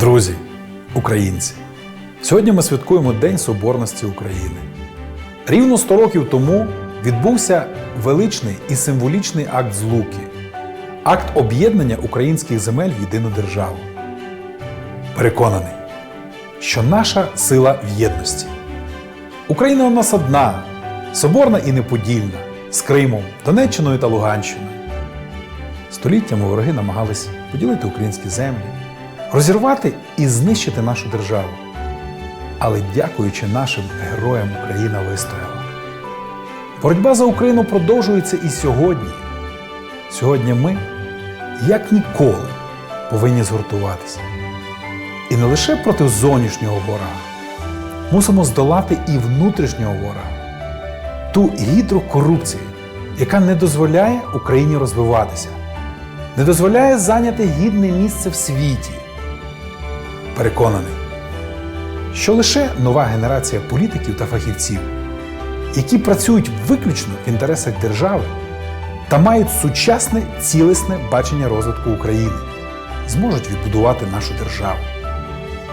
Друзі, українці, сьогодні ми святкуємо День Соборності України. Рівно 100 років тому відбувся величний і символічний акт злуки, акт об'єднання українських земель в єдину державу. Переконаний, що наша сила в єдності. Україна у нас одна, соборна і неподільна, з Кримом, Донеччиною та Луганщиною. Століттями вороги намагались поділити українські землі, розірвати і знищити нашу державу. Але дякуючи нашим героям Україна вистояла. Боротьба за Україну продовжується і сьогодні. Сьогодні ми, як ніколи, повинні згуртуватися. І не лише проти зовнішнього ворога, мусимо здолати і внутрішнього ворога, ту гідру корупції, яка не дозволяє Україні розвиватися, не дозволяє зайняти гідне місце в світі. Переконаний, що лише нова генерація політиків та фахівців, які працюють виключно в інтересах держави та мають сучасне цілісне бачення розвитку України, зможуть відбудувати нашу державу.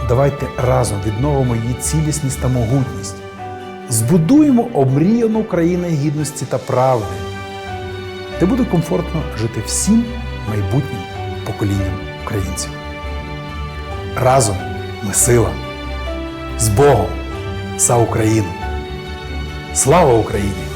Давайте разом відновимо її цілісність та могутність, збудуємо омріяну країну гідності та правди, де буде комфортно жити всім майбутнім поколінням українців. Разом ми сила. З Богом за Україну. Слава Україні!